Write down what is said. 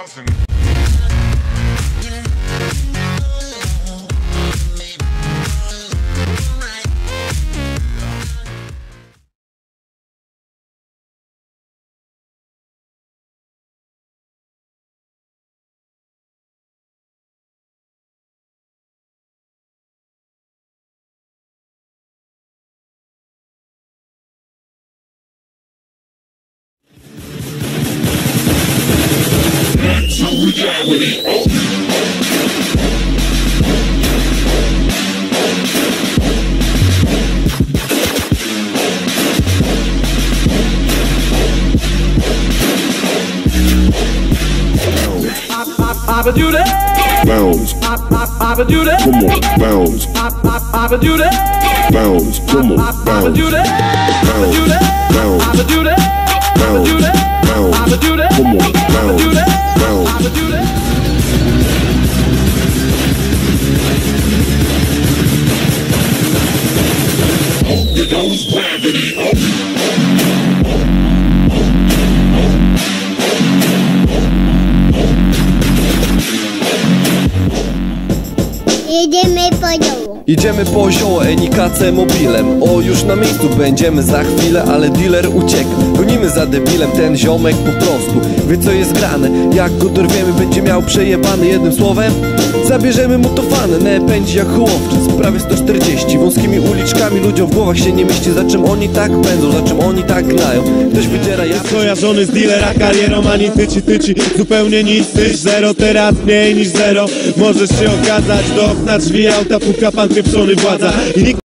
Johnson. Buzzing. Papa do that, bounce, Papa do that, come on, bounce, Papa that, bounce, come on, Papa bounce, Papa do that, bounce, bounce. Papa do that. Jedziemy po dołu. Idziemy po zioło Enikace mobilem. O, już na miejscu będziemy za chwilę, ale dealer uciekł. Gonimy za debilem, ten ziomek po prostu. Wie co jest grane, jak go dorwiemy będzie miał przejebany Jednym słowem, zabierzemy mu to fanę Pędzi jak hołowczyc, prawie 140 Wąskimi uliczkami ludziom w głowach się nie mieści. Za czym oni tak pędzą, za czym oni tak gnają Ktoś wydziera ja Kojarzony z dealera karierą ani tyci tyci Zupełnie nic, tyś zero, teraz mniej niż zero. Możesz się okazać do okna drzwi auta Puka pan pieprzony władza. I nikt